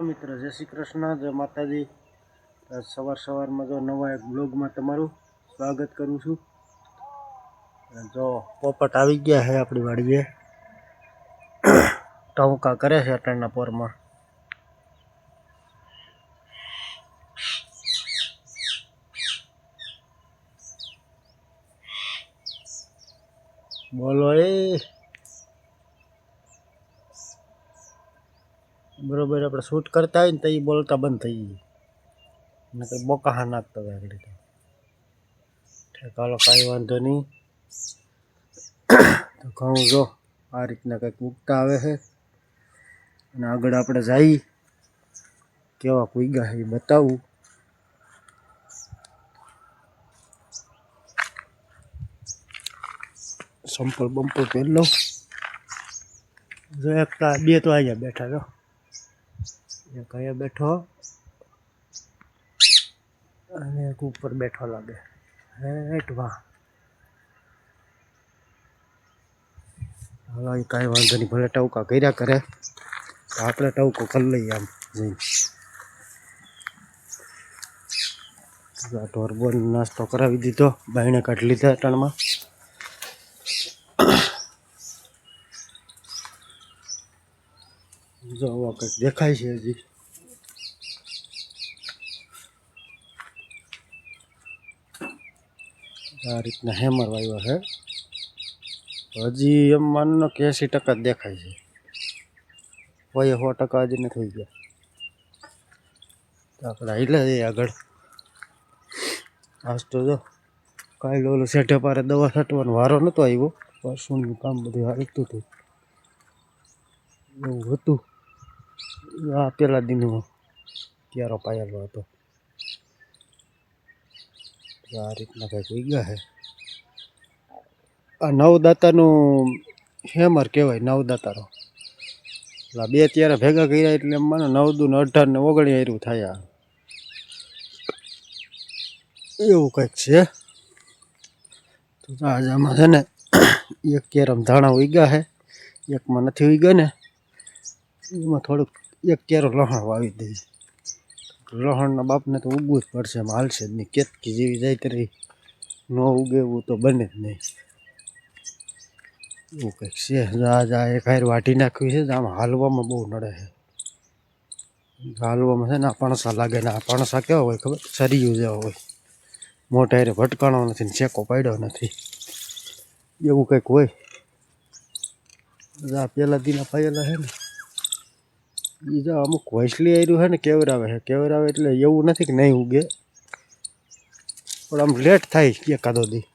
મિત્રો, જય શ્રી કૃષ્ણ, જય માતાજી. સવાર સવારમાં જો નવા એક બ્લોગમાં તમારું સ્વાગત કરું છું. જો પોપટ આવી ગયા છે આપણી વાડીએ. ટવકા કરે છે અટાણના પોરમાં. બોલો એ. બરોબર, આપણે શૂટ કરતા હોય ને તો એ બોલતા બંધ થઈ જાય. ને કંઈ બોકાહા નાખતા હોય આગળ તો. ઠીક કાંઈ વાંધો નહીં. તો ઘઉં જો, આ રીતના કંઈક ઉગતા આવે છે. અને આગળ આપણે જઈ, કેવા કુઈગા છે એ બતાવું. સંપલ બંપલ પહેરી લઉં. જો, એક બે તો અહીંયા બેઠા છો એક અહીંયા બેઠો. અને એક ઉપર બેઠો લાગે. વાહ હવે એ કાંઈ વાંધો નહીં, ભલે ટવકા કર્યા કરે. તો આપણે ટવકો કરી લઈએ આમ જઈને. આ ઢોરબોન નાસ્તો કરાવી દીધો, બાયણે કાઢી લીધા ટણમાં કંઈક દેખાય છે હજી. આ રીતના હેમર વાવ્યો છે. હજી એમ માનો કે એંસી ટકા જ દેખાય છે. હોય સો ટકા હજી નથી થઈ ગયા. આપણે હાલ્યા જઈએ આગળ. આજ તો જો કાલે ઓલું સેઠે પારે દવા છાંટવાનો વારો નહોતો આવ્યો. પરસુનું કામ બધું હાલતું હતું. એવું હતું. આ પેલા દિનનો ક્યારો પાયેલો હતો. આ રીતના કંઈક ઉગ્યા છે આ નવદાતાનું હેમર કહેવાય, નવદાતાનો. એટલે બે ત્યારે ભેગા કર્યા એટલે એમ માનો નવ દુ ને અઢાર ને ઓગણી હાર્યું થાય. એવું કંઈક છે. તો આજે આમાં છે ને એક કેરમ ધાણા ઉગ્યા છે એકમાં નથી ઉગ્યા ને. એમાં થોડુંક એક કેરો લહણ વાવી દઈશ લહણના બાપને તો ઉગવું જ પડશે, એમ હાલશે જ નહીં. કેતકી જેવી જાય તરી ન ઉગે એવું તો બને જ નહીં. એવું કંઈક છે. જા જા, એક હાર વાટી નાખ્યું છે. આમ હાલવામાં બહુ નડે છે. હાલવામાં છે ને આ પણસા લાગે ને આ પણસા કેવા હોય ખબર? સરિયું જેવા હોય. મોટા હારે ભટકાણો નથી ને શેકો પાડ્યો નથી. એવું કંઈક હોય. પેલા દીના પાયેલા છે ને. બીજા અમુક વૈસલી આવ્યું છે ને, કેવરાવે છે કેવરાવે એટલે એવું નથી કે નહીં ઉગે. પણ આમ લેટ થાય એકાદો દી.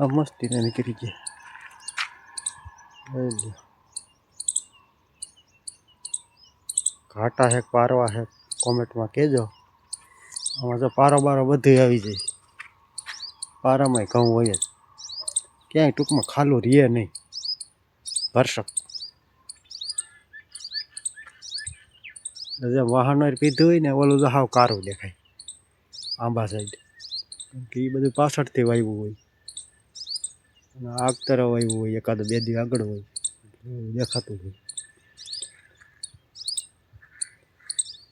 આ મસ્તી ને નીકળી ગયા લઈ ઘાટા છે પારવા છે કોમેન્ટમાં કહેજો. આમાં જો પારો બારો બધું આવી જાય. પારામાંય ઘઉં હોય જ. ક્યાંય ટૂંકમાં ખાલું રહે નહીં. ભરસક. જેમ વાહનો પીધું હોય ને, ઓલું તો હાવ કારું દેખાય. આંબા સાઈડ કે એ બધું પાછળથી વાવ્યું હોય. અને આગ તરફ વાવ્યું હોય, એકાદ બે દી આગળ હોય. દેખાતું હોય.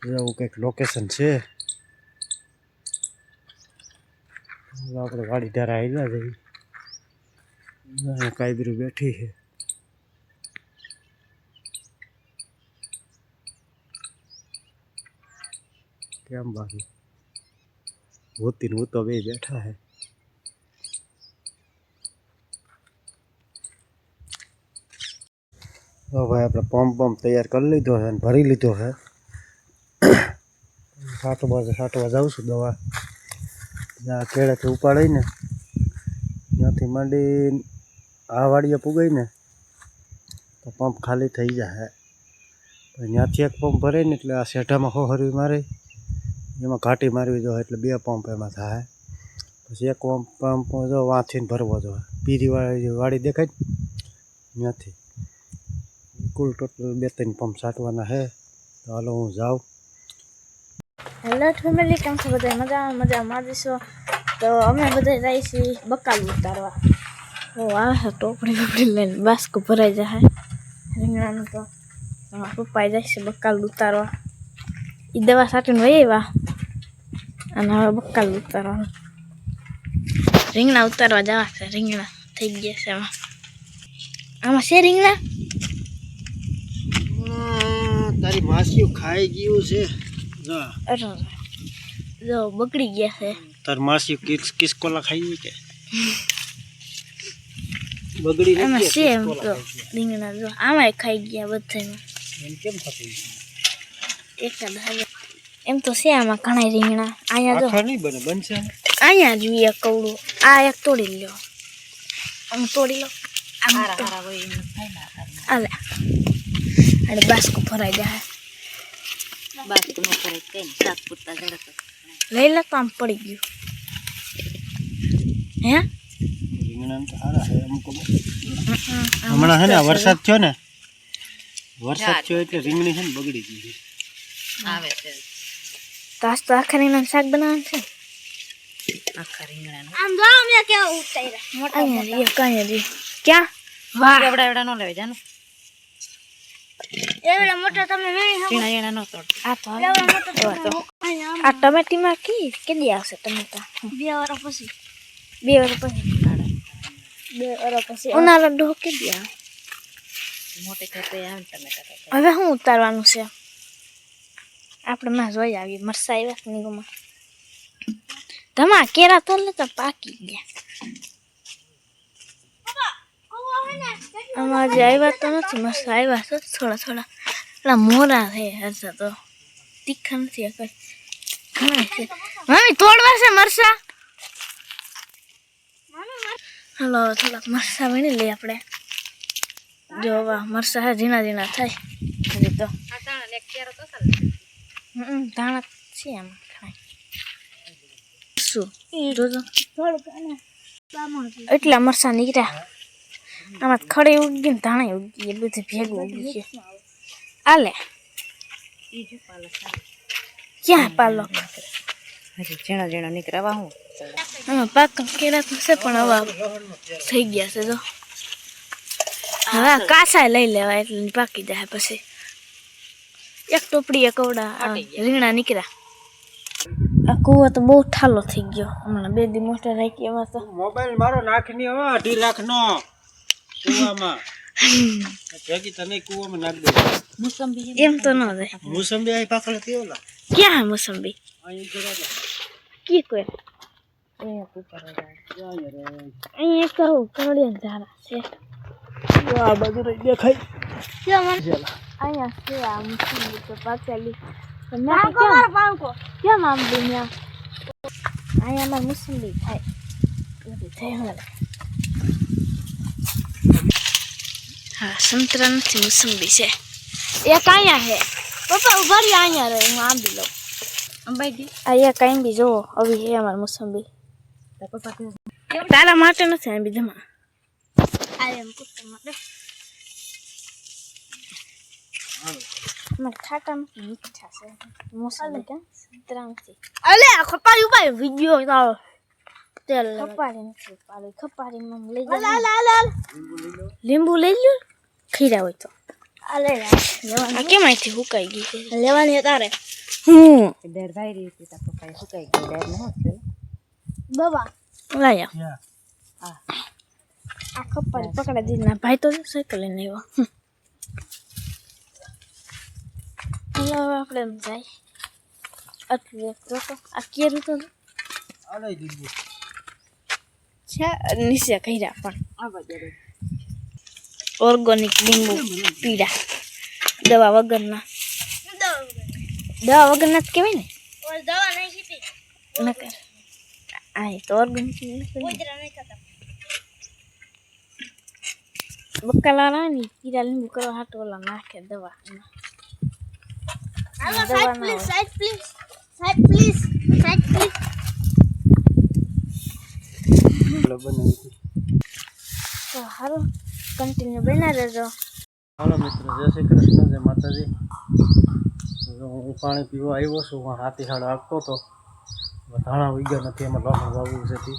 એવું કંઈક લોકેશન છે. આપણે ગાડી ધારા આવી જઈ કાયદરું બેઠી છે. કેમ બાકી હોતી ને હું તો બે બેઠા હે તો ભાઈ આપણે પંપ પંપ તૈયાર કરી લીધો છે અને ભરી લીધો છે સાટવા સાટવા જાઉં છું દવા જ્યાં કેળેથી ઉપાડાઈને ત્યાંથી માંડી આ વાડીએ પુગાઈ ને તો પંપ ખાલી થઈ જાય પછી ત્યાંથી એક પંપ ભરે ને એટલે આ શેઢામાં હોહરવી મારે। એમાં ઘાટી મારવી જોઈએ એટલે બે પંપ એમાં થાય. પછી એક પંપ પંપ જો વાંચીને ભરવો જોઈએ. પીરી વાળી દેખાય નથી કુલ ટોટલ બે ત્રણ પંપ છાંટવાના છે. તો હાલો હું જાઉં. હેલો ફેમિલી કેમ છો બધા? મજામાં મજામાં. જશો તો અમે બધા જાય છીએ બકાલ ઉતારવા. ઓ, આ ટોપડી ટોપડી લઈને બાસ્કો ભરાઈ જાય. રીંગણાનું તો પપ્પા જાય છે બકાલ ઉતારવા. એ દવા સાટીને વહી આવ્યા અને હવે બકાલ ઉતારવાનું રીંગણા ઉતારવા જવા છે રીંગણા થઈ ગયા છે આમાં આમાં છે રીંગણા તારી માસીઓ ખાઈ ગયું છે જા બગડી ગયા છે તાર માસી કિસ કિસકોલા ખાઈ કે બગડી આમાં છે એમ તો. રીંગણા જો આમાંય ખાઈ ગયા બધામાં એમ કેમ થતું એમ તો છે આમાં ઘણા રીંગણા. અહીંયા જો. નહીં બને બનશે અહીંયા જોઈએ એક કવડું. આ એક તોડી લ્યો. આમ તોડી લો. આલે અરે બાસ્કો ફરાઈ જાય લઈ લે તો આમ પડી ગયું. હે? રીંગણા તો સારા છે અમુક અમુક. હમણાં છે ને વરસાદ થયો ને વરસાદ થયો એટલે રીંગણી છે ને બગડી ગઈ છે. તો આજ તો આખા રીંગણાનું શાક બનાવવાનું છે. આમ જો અમે કેવા ઉતાર્યા. અહીંયા રે કાંઈ ક્યાં? વાહ. એવડા એવડા નો લેવા જાનો. એવડા મોટા તમે નહીં ઝીણા ઝીણા નો તોડ આ તો એવડા મોટા તો આ ટમેટીમાં કી? કેદી આવશે ટમેટા? બે વાર પછી. બે વાર પછી. બે વાર પછી. ઉનાળો ડોહ દે મોટે મોટી આમ ટમેટા હવે શું ઉતારવાનું છે? આપણે માં જોઈ આવીએ મરસા આવ્યા છે ધમા કેરા તો તો પાકી ગયા. આમાં જે આવ્યા તો નથી મરસા આવ્યા છે થોડા થોડા. પેલા મોરા છે હરસા તો. તીખા નથી કઈ. મમ્મી, તોડવા છે મરસા હલો થોડાક મરસા વીણી લઈએ આપણે. જોવા મરસા ઝીણા ઝીણા થાય. તો. ધાણા છે એમ શું? જોજો એટલા મરસા નીકળ્યા. આમાં ખડે ઉગી ને ધાણા ઉગી એ બધું ભેગું ઉગી છે. આલે. ક્યાં પાલક ઝીણા ઝીણા નીકળવા હું? આમાં પાક કેળા છે પણ હવે થઈ ગયા છે તો હવે કાસા લઈ લેવા એટલે પાકી જાય પછી. એક ટોપડી એક ઓડા આ રીંગણા નીકળ્યા. આ કૂવો તો બહુ ઠાલો થઈ ગયો. હમણાં બે દી મોટર રાખી એમાં તો. મોબાઈલ મારો નાખની હો અઢી લાખ નો કુવામાં. ભેગી તને કુવામાં નાખ દે મોસંબી એમ તો ન જાય મોસંબી આઈ પાકળ હતી ઓલા? ક્યાં હે મોસંબી? અહીં જરા. કી કોઈ. અહીંયા એક કહું કરોડિયા ઝાડા છે. આ બાજુ રહી દેખાય અહીંયા છે આ મોસંબી તો પાકેલી કેમ આમ દુનિયા? અહીંયા અમારે મોસંબી થાય. બધું થાય હવે હા સંતરા નથી મોસંબી છે. એક અહીંયા છે. પપ્પા ઊભા રહ્યા અહીંયા રહે હું આંબી લઉં. અંબાઈ આ એક કાંઈ બી જોવો આવી છે અમારે મોસંબી. તારા માટે નથી આંબી બીજામાં આ એમ નથી મીઠા અલે ખપારી ઉપાય વિડિયો તારો તેલ ખપારી નથી ઉપાડી ખપારી માં લઈ જા લીંબુ લઈ લ્યો? ખીરા હોય તો. અલે આ કેમ અહીંથી હુકાઈ ગઈ છે? લેવાની તારે. હું? ડેર ભાઈ રહી હતી તાર પપ્પાએ સુકાઈ ગઈ. ડેર ને હોત બાબા. લાયા? આ. ખપારી પકડા દીધી. ના ભાઈ તો સાયકલ લઈને આવ્યો હલો હવે આપણે એમ જાય આટલું એક જોતો આ કેરું તો આ લઈ દીધું છે નીચે કર્યા પણ ઓર્ગોનિક લીંબુ પીડા દવા વગરના દવા વગરના જ કહેવાય ને દવા નહીં નકર આ એ તો ઓર્ગોનિક બકાલા ને કીડા લીંબુ કરવા હાટો ઓલા નાખે દવા ના હોય. ઓલો બનાવી તો હાલો કન્ટિન્યુ બના રહેજો હાલો મિત્રો જય શ્રી કૃષ્ણ જય માતાજી. હું પાણી પીવા આવ્યો છું હું હાથી હાડ આપતો હતો ધાણા ઉગ્યા નથી એમાં લોખંડ વાવ્યું છે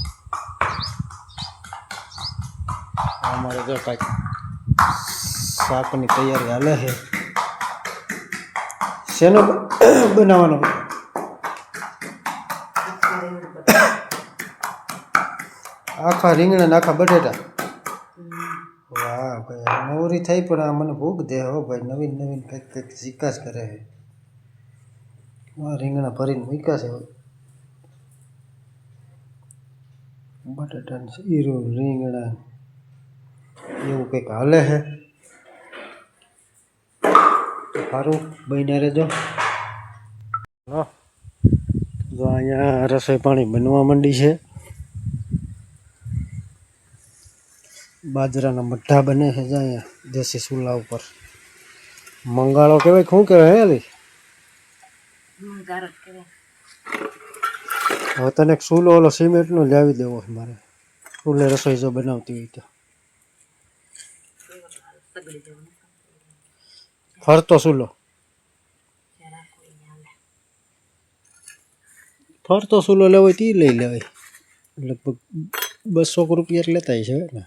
અમારે જો કાંઈક શાકની તૈયારી હાલે છે. શેનો બનાવવાનો આખા રીંગણા ને આખા બટેટા વાહ ભાઈ નવરી થઈ પણ આ મને ભૂખ દે હો ભાઈ નવીન નવીન કંઈક કંઈક વિકાસ કરે છે આ રીંગણા ભરીને મૂક્યા છે બટેટા ઈરું રીંગણા એવું કંઈક હાલે છે સારું બહીને રહેજો. જો અહીંયા રસોઈ પાણી બનવા માંડી છે. બાજરાના મઠ્ઠા બને છે અહીંયા, દેશી ચૂલા ઉપર. મંગાળો કહેવાય, શું કહેવાય, હે અલી? હવે તને એક ચૂલો ઓલો સિમેન્ટનો લાવી દેવો છે મારે. ચૂલે રસોઈ જો બનાવતી હોય તો. ફરતો સુલો ફરતો સુલો લેવો હોય તે લઈ લેવાય. લગભગ બસો રૂપિયા લેતા છે ને.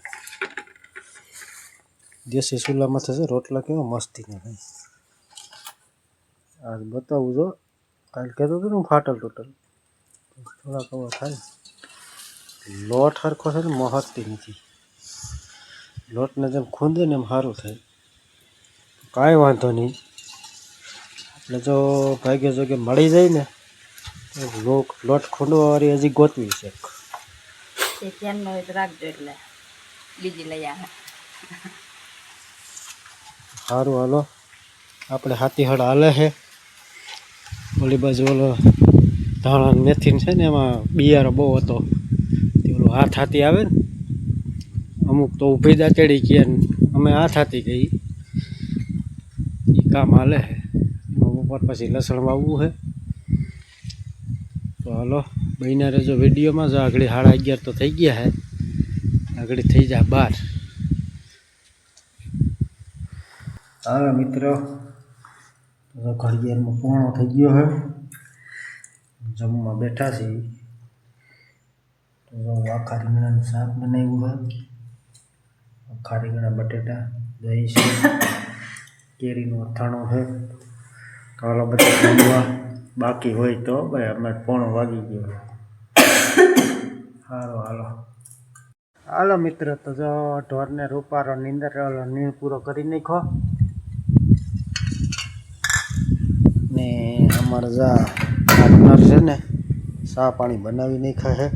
દેશી સુલામાં થશે રોટલા કેવો મસ્તી ને ભાઈ. આજ બતાવું જો. કાલ કહેતો હતો ને હું ફાટલ ટોટલ. થોડા હવે થાય. લોટ હરખો છે ને મહત્તી નથી લોટને જેમ ખૂંદે ને એમ સારું થાય. કાંઈ વાંધો નહીં. એટલે જો ભાગ્ય જોગે મળી જાય ને લોટ લોટ ખૂંડવાવાળી હજી ગોતવી છે. તે ધ્યાનમાં હોય તો રાખજો એટલે બીજી લઈ આવે. સારું હાલો. આપણે હાથી હળ હાલે છે. ઓલી બાજુ ઓલો ધાણા મેથીન છે ને એમાં બિયારો બહુ હતો. તે ઓલો હાથ હાથી આવે ને અમુક તો ઊભી દાંતેડી કે અમે હાથ હાથી ગઈ. કામ હાલે છે એમાં ઉપર પછી લસણ વાવવું છે તો હાલો બહીને રહેજો વિડીયોમાં જો આગળ સાડા અગિયાર તો થઈ ગયા છે આગળ થઈ જાય બાર હા મિત્રો તો ઘડિયાળમાં પૂર્ણ થઈ ગયો છે જમવા બેઠા છીએ તો જો આખા રીંગણાનું શાક બનાવ્યું છે આખા રીંગણા બટેટા દહીં છે કેરીનું અથાણું છે. તો બધા જમવા બાકી હોય તો ભાઈ અમે પોણો વાગી ગયો. સારું હાલો. હાલો મિત્ર, તો જો ઢોરને રૂપારો નીંદર નીણ પૂરો કરી નાખો ને અમારે જા પાર્ટનર છે ને, સા પાણી બનાવી નાખ્યા છે.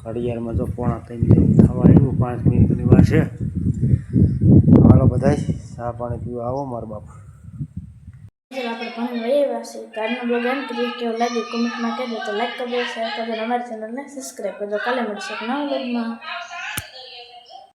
ઘડિયાળમાં જો પોણા ત્રણ જેવું થવા આવ્યું, પાંચ મિનિટની વાર છે. હાલો બધાય. ચા પાણી પીવા આવો મારો બાપ. આપણે ભણી વહી આવ્યા છીએ. કાર્ડનો બ્લોગ એમ કરી કેવું લાગ્યું. કમેન્ટમાં કહેજો તો લાઈક કરજો શેર કરજો અમારી ચેનલને સબસ્ક્રાઈબ કરજો. કાલે મળશે નવા બ્લોગમાં